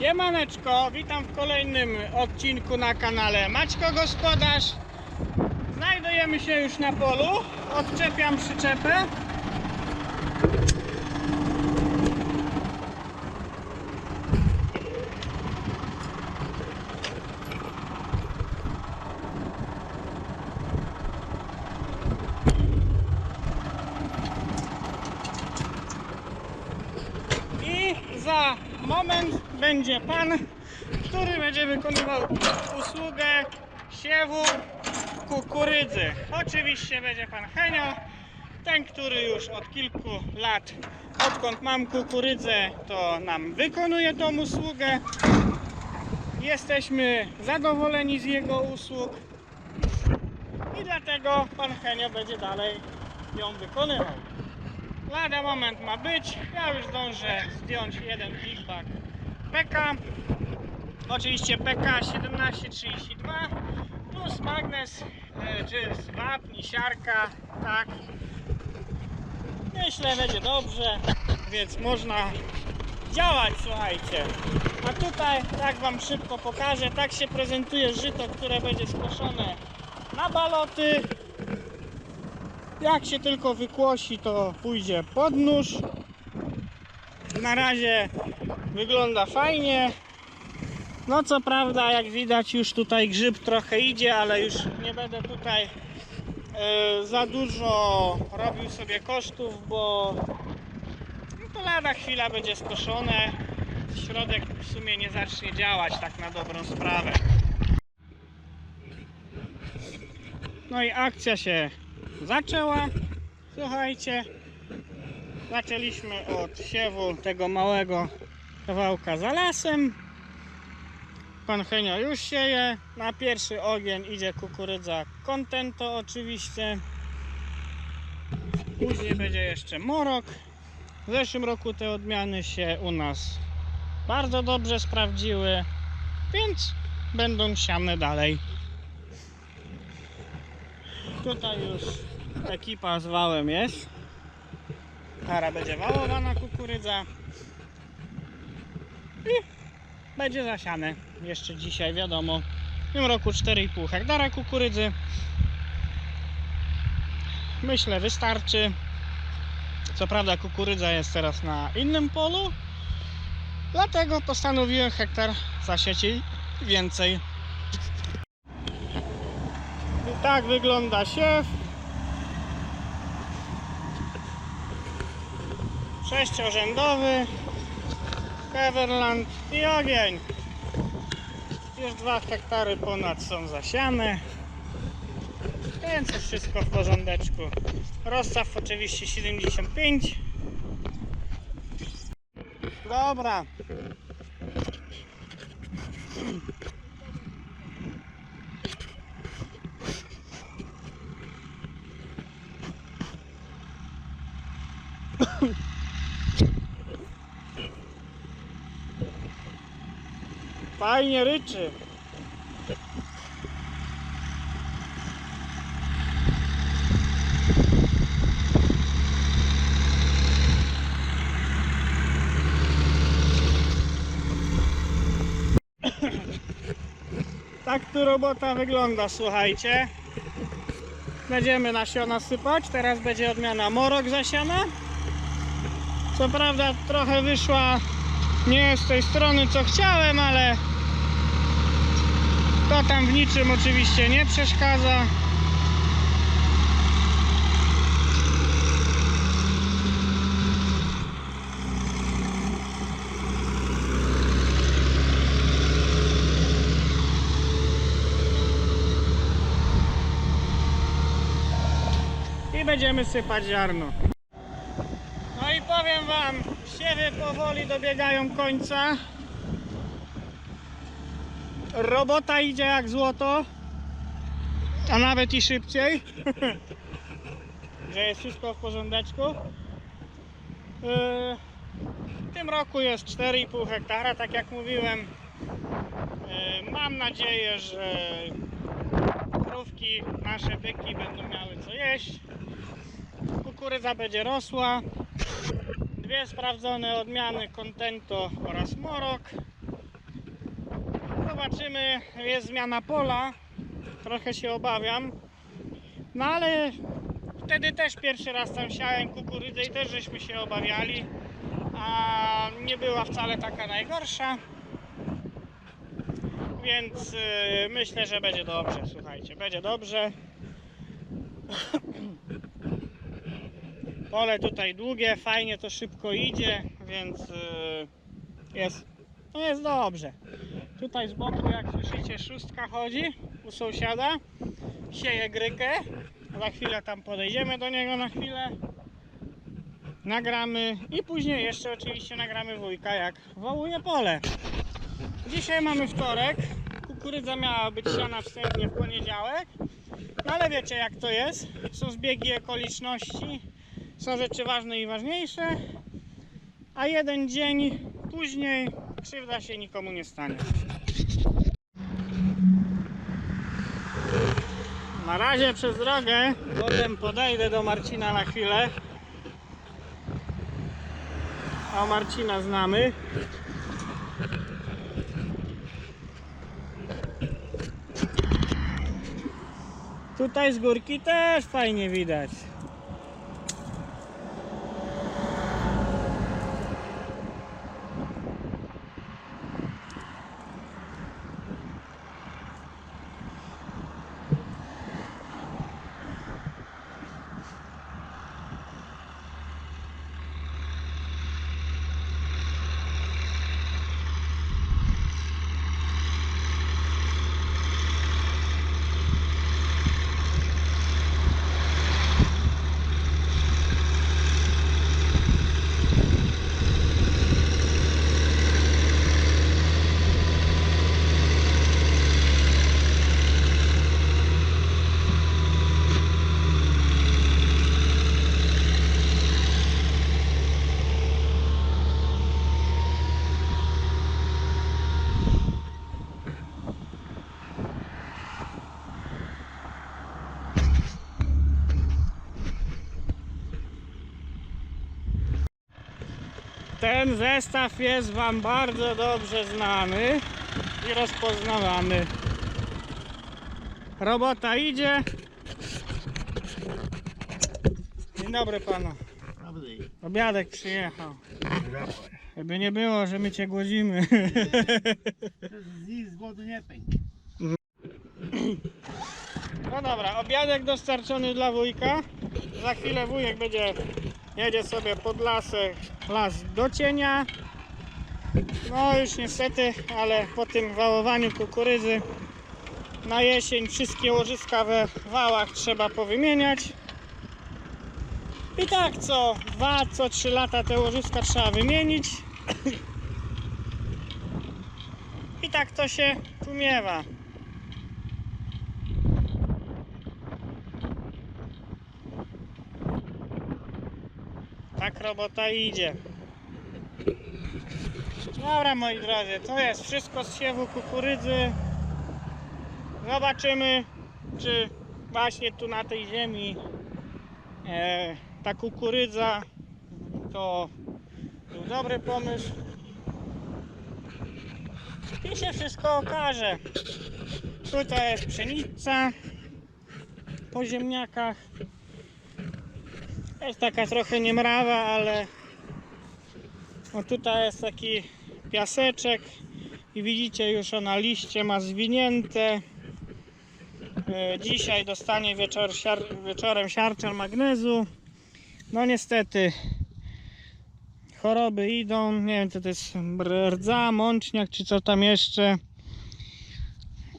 Siemaneczko, witam w kolejnym odcinku na kanale Maćko Gospodarz. Znajdujemy się już na polu. Odczepiam przyczepę. I za moment będzie pan, który będzie wykonywał usługę siewu kukurydzy. Oczywiście będzie pan Henio, ten, który już od kilku lat, odkąd mam kukurydzę, to nam wykonuje tą usługę. Jesteśmy zadowoleni z jego usług i dlatego pan Henio będzie dalej ją wykonywał. Lada moment ma być. Ja już zdążę zdjąć jeden feedback PK. Oczywiście PK 1732 plus magnes e, czy wapń, siarka, tak. Myślę, będzie dobrze, więc można działać, słuchajcie. A tutaj, tak Wam szybko pokażę, tak się prezentuje żyto, które będzie skoszone na baloty. Jak się tylko wykłosi, to pójdzie pod nóż. Na razie wygląda fajnie. No co prawda, jak widać, już tutaj grzyb trochę idzie, ale już nie będę tutaj e, za dużo robił sobie kosztów, bo no to lada chwila będzie skoszone. Środek w sumie nie zacznie działać tak na dobrą sprawę. No i akcja się zaczęła. Słuchajcie, zaczęliśmy od siewu tego małego kawałka za lasem. Pan Henio już sieje. Na pierwszy ogień idzie kukurydza Contento oczywiście. Później będzie jeszcze morok. W zeszłym roku te odmiany się u nas bardzo dobrze sprawdziły, więc będą siane dalej. Tutaj już ekipa z wałem jest. Kara będzie wałowana kukurydza. I będzie zasiane jeszcze dzisiaj, wiadomo. W tym roku 4,5 hektara kukurydzy. Myślę wystarczy. Co prawda kukurydza jest teraz na innym polu. Dlatego postanowiłem hektar zasieć jej więcej. I tak wygląda siew. Sześciorzędowy. Heverland i ogień. Już dwa hektary ponad są zasiane. Więc wszystko w porządeczku. Rozstaw oczywiście 75. Dobra. Fajnie ryczy. Tak tu robota wygląda, słuchajcie. Będziemy nasiona sypać. Teraz będzie odmiana morok zasiana. Co prawda trochę wyszła nie z tej strony co chciałem, ale tam w niczym oczywiście nie przeszkadza. I będziemy sypać ziarno. No i powiem wam, siewy powoli dobiegają końca. Robota idzie jak złoto, a nawet i szybciej. Że jest wszystko w porządeczku. Yy, W tym roku jest 4,5 hektara, tak jak mówiłem. Yy, Mam nadzieję, że krówki, nasze byki będą miały co jeść. Kukurydza będzie rosła. Dwie sprawdzone odmiany Contento oraz Morok. Zobaczymy, jest zmiana pola. Trochę się obawiam. No ale wtedy też pierwszy raz tam siałem kukurydzę i też żeśmy się obawiali. A nie była wcale taka najgorsza. Więc y, myślę, że będzie dobrze, słuchajcie, będzie dobrze. Pole tutaj długie, fajnie to szybko idzie, więc y, jest, no jest dobrze. Tutaj z boku, jak słyszycie, szóstka chodzi u sąsiada, sieje grykę. Za chwilę tam podejdziemy do niego na chwilę. Nagramy i później jeszcze oczywiście nagramy wujka, jak wołuje pole. Dzisiaj mamy wtorek. Kukurydza miała być siana wstępnie w poniedziałek. No ale wiecie jak to jest. Są zbiegi okoliczności. Są rzeczy ważne i ważniejsze. A jeden dzień później krzywda się nikomu nie stanie. Na razie przez drogę, potem podejdę do Marcina na chwilę. A Marcina znamy. Tutaj z górki też fajnie widać. Ten zestaw jest Wam bardzo dobrze znany i rozpoznawany. Robota idzie. Dzień dobry panu. Obiadek przyjechał. Żeby nie było, że my cię głodzimy. Z głodu nie pęk. No dobra, obiadek dostarczony dla wujka. Za chwilę wujek będzie jedzie sobie pod lasek, las do cienia. No już niestety, ale po tym wałowaniu kukurydzy na jesień wszystkie łożyska we wałach trzeba powymieniać. I tak co dwa, co trzy lata te łożyska trzeba wymienić. I tak to się tu miewa. Tak robota idzie. Dobra moi drodzy, to jest wszystko z siewu kukurydzy. Zobaczymy, czy właśnie tu na tej ziemi e, ta kukurydza to był dobry pomysł. I się wszystko okaże. Tutaj jest pszenica po ziemniakach. Jest taka trochę niemrawa, ale o tutaj jest taki piaseczek i widzicie już ona liście ma zwinięte. E, Dzisiaj dostanie wieczor, siar, wieczorem siarczan magnezu. No niestety choroby idą. Nie wiem co to jest rdza, mączniak czy co tam jeszcze.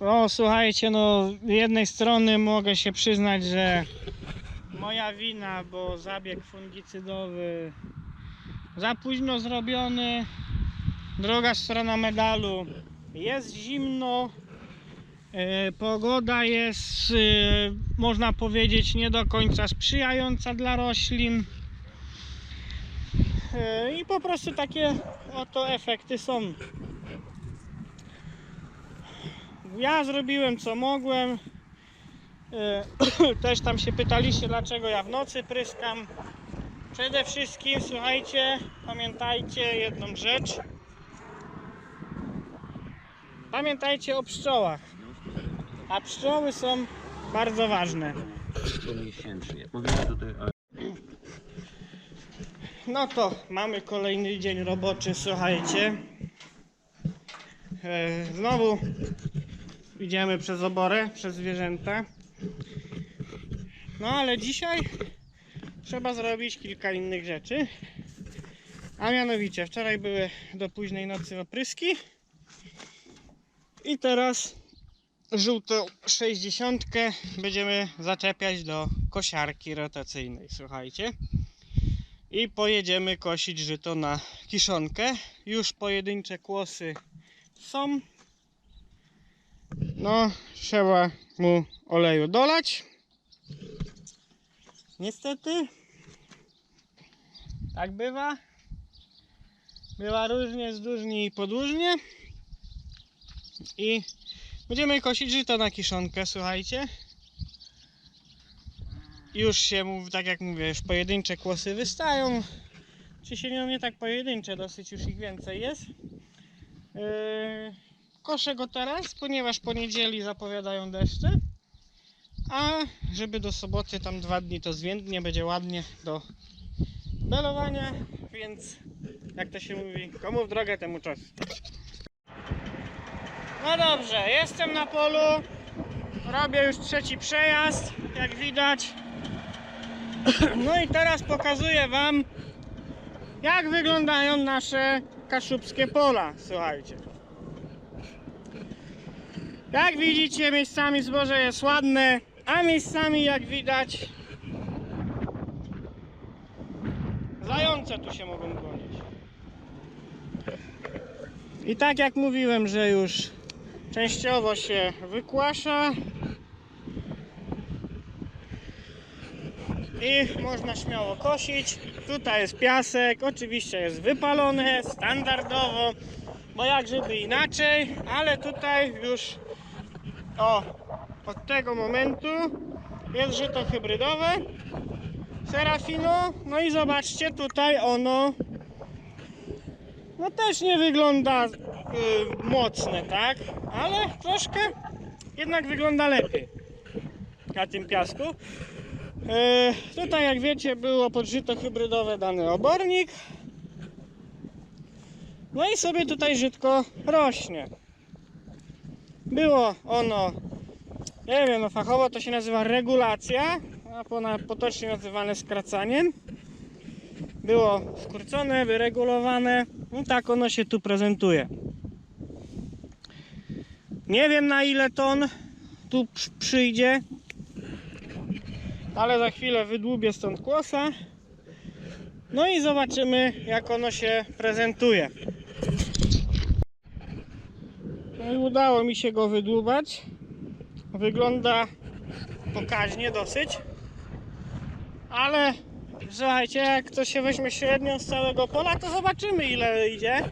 O słuchajcie, no z jednej strony mogę się przyznać, że moja wina, bo zabieg fungicydowy za późno zrobiony. Druga strona medalu jest zimno. e, Pogoda jest, e, można powiedzieć, nie do końca sprzyjająca dla roślin. E, I po prostu takie oto efekty są. Ja zrobiłem co mogłem. E, Też tam się pytaliście, dlaczego ja w nocy pryskam. Przede wszystkim, słuchajcie, pamiętajcie jedną rzecz. pamiętajcie o pszczołach. A pszczoły są bardzo ważne. No to mamy kolejny dzień roboczy, słuchajcie. E, Znowu idziemy przez oborę, przez zwierzęta. No ale dzisiaj trzeba zrobić kilka innych rzeczy. A mianowicie wczoraj były do późnej nocy opryski. I teraz żółtą 60 będziemy zaczepiać do kosiarki rotacyjnej, słuchajcie i pojedziemy kosić żyto na kiszonkę. Już pojedyncze kłosy są. No, trzeba mu oleju dolać. Niestety, tak bywa. Bywa różnie, zdłużnie i podłużnie. I będziemy kosić żyto na kiszonkę, słuchajcie już się, tak jak mówię, już pojedyncze kłosy wystają. Czy się nie tak pojedyncze, dosyć już ich więcej jest. Yy, koszę go teraz, ponieważ po niedzieli zapowiadają deszcze. A żeby do soboty tam dwa dni to zwiędnie, będzie ładnie do belowania, więc jak to się mówi, komu w drogę temu czas. No dobrze, jestem na polu. Robię już trzeci przejazd, jak widać. No i teraz pokazuję Wam, jak wyglądają nasze kaszubskie pola. Słuchajcie. Jak widzicie, miejscami zboże jest ładne, a miejscami, jak widać, zające tu się mogą gonić. I tak jak mówiłem, że już częściowo się wykłasza, i można śmiało kosić. Tutaj jest piasek, oczywiście jest wypalone standardowo, bo jak żeby inaczej, ale tutaj już o od tego momentu jest żyto hybrydowe Serafino, no i zobaczcie tutaj ono no też nie wygląda y, mocne, tak? Ale troszkę jednak wygląda lepiej na tym piasku. E, tutaj jak wiecie było podżyto hybrydowe dany obornik. No i sobie tutaj żytko rośnie. Było ono, nie wiem, no fachowo to się nazywa regulacja, a pona- potocznie nazywane skracaniem. Było skrócone, wyregulowane. No tak ono się tu prezentuje. Nie wiem na ile ton tu przy- przyjdzie, ale za chwilę wydłubię stąd kłosa. No i zobaczymy, jak ono się prezentuje. No i udało mi się go wydłubać. Wygląda pokaźnie dosyć. Ale słuchajcie, jak to się weźmie średnią z całego pola, to zobaczymy ile idzie.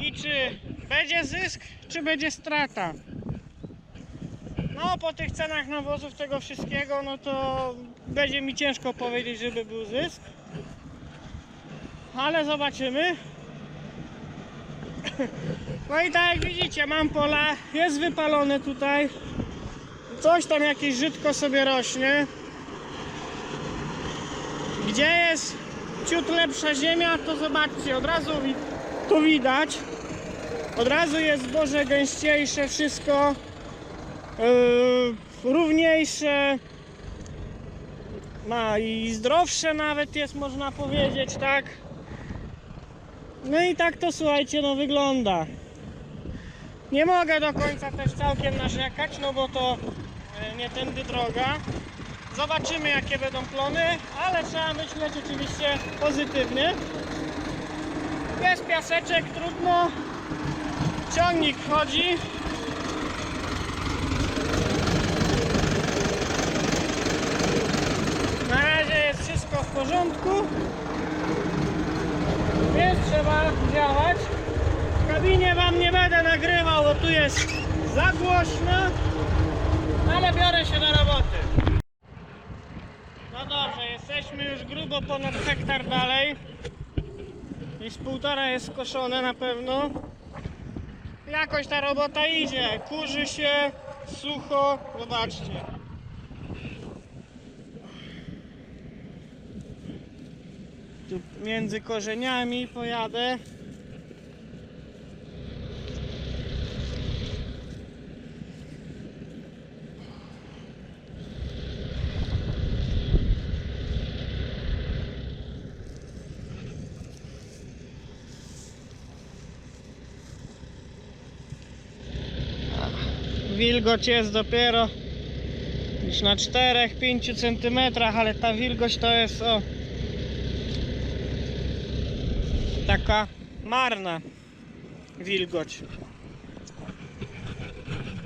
I czy będzie zysk, czy będzie strata. No po tych cenach nawozów tego wszystkiego, no to będzie mi ciężko powiedzieć, żeby był zysk. Ale zobaczymy. No i tak jak widzicie, mam pola, jest wypalone tutaj. Coś tam jakieś żytko sobie rośnie. Gdzie jest ciut lepsza ziemia, to zobaczcie, od razu to widać. Od razu jest zboże gęściejsze, wszystko. Yy, równiejsze, ma i zdrowsze nawet jest można powiedzieć, tak? No i tak to słuchajcie, no wygląda. Nie mogę do końca też całkiem narzekać, no bo to e, nie tędy droga. Zobaczymy jakie będą plony, ale trzeba myśleć oczywiście pozytywnie. Jest piaseczek, trudno. Ciągnik chodzi, Na razie jest wszystko w porządku. Więc trzeba działać. W kabinie wam nie będę nagrywał, bo tu jest za głośno. Ale biorę się do roboty. No dobrze, jesteśmy już grubo ponad hektar dalej. Z półtora jest skoszone na pewno. jakoś ta robota idzie. Kurzy się, sucho, zobaczcie. Tu między korzeniami pojadę. Wilgoć jest dopiero już na 4-5 cm, ale ta wilgoć to jest o taka marna wilgoć.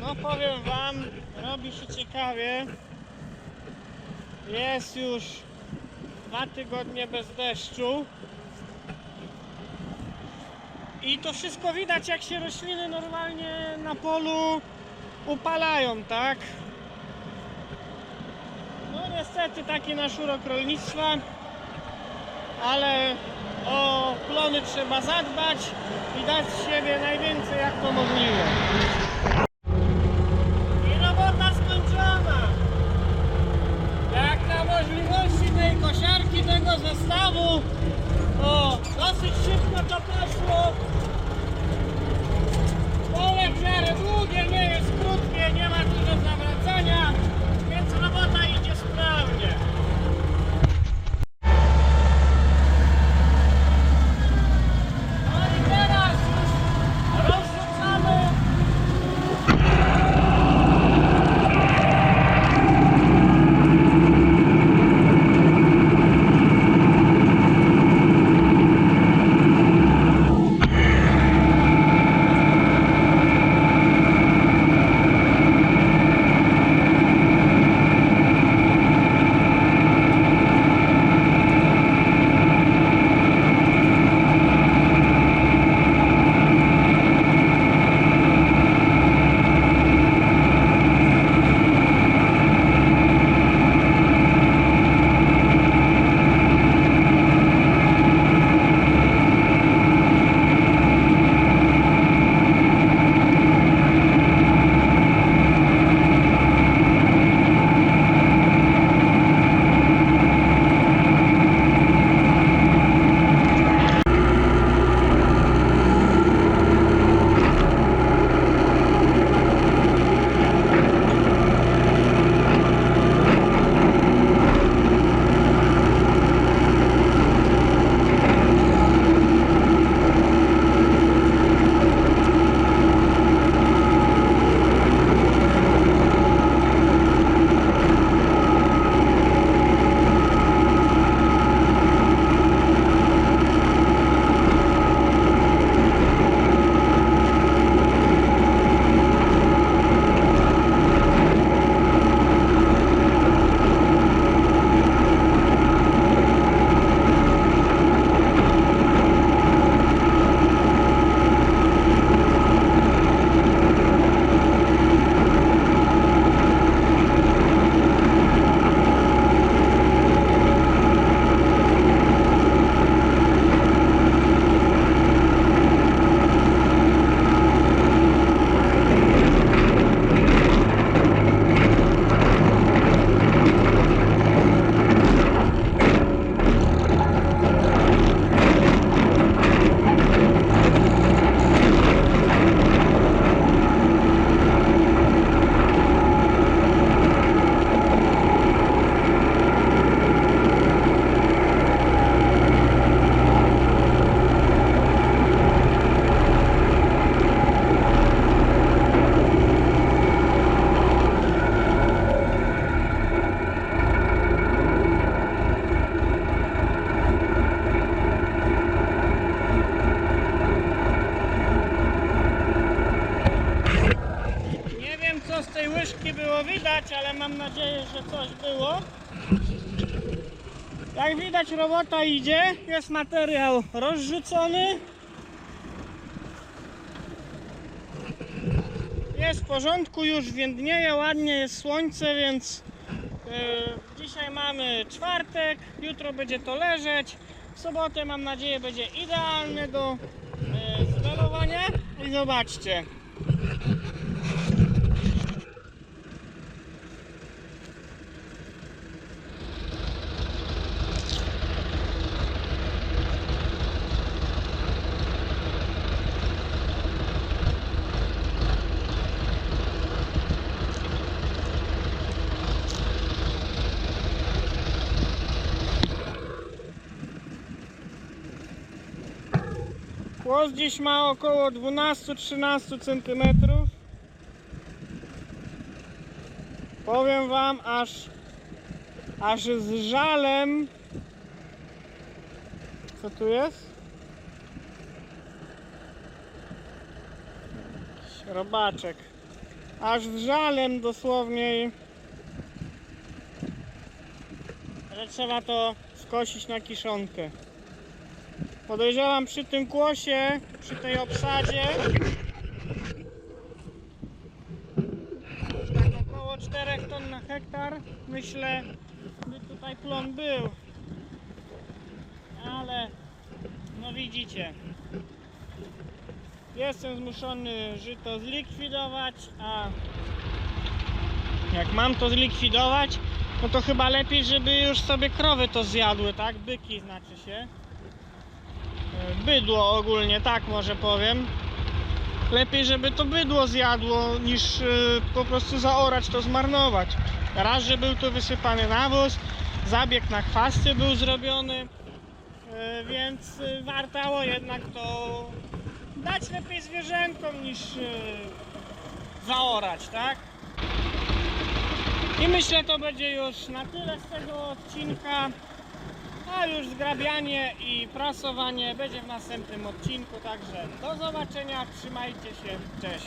No powiem wam, robi się ciekawie. Jest już dwa tygodnie bez deszczu. I to wszystko widać jak się rośliny normalnie na polu upalają, tak? No niestety taki nasz urok rolnictwa, ale o plony trzeba zadbać i dać z siebie najwięcej jak to możliwe. Widać robota idzie, jest materiał rozrzucony. Jest w porządku, już więdnieje, ładnie jest słońce, więc e, dzisiaj mamy czwartek, jutro będzie to leżeć. W sobotę mam nadzieję będzie idealne do konie i zobaczcie. Kłos dziś ma około 12-13 cm. Powiem wam, aż, aż z żalem. Co tu jest? Robaczek. Aż z żalem dosłownie. Że trzeba to skosić na kiszonkę. Podejrzewam przy tym kłosie, przy tej obsadzie. Tak około 4 ton na hektar. Myślę by tutaj plon był. Ale no widzicie. Jestem zmuszony żyto zlikwidować a jak mam to zlikwidować no to chyba lepiej żeby już sobie krowy to zjadły tak? Byki znaczy się bydło ogólnie, tak może powiem. Lepiej, żeby to bydło zjadło, niż y, po prostu zaorać to zmarnować. Raz, że był tu wysypany nawóz, zabieg na chwasty był zrobiony, y, więc y, wartało jednak to dać lepiej zwierzętom niż zaorać, tak? I myślę, to będzie już na tyle z tego odcinka. A już zgrabianie i prasowanie będzie w następnym odcinku, także do zobaczenia, trzymajcie się, cześć.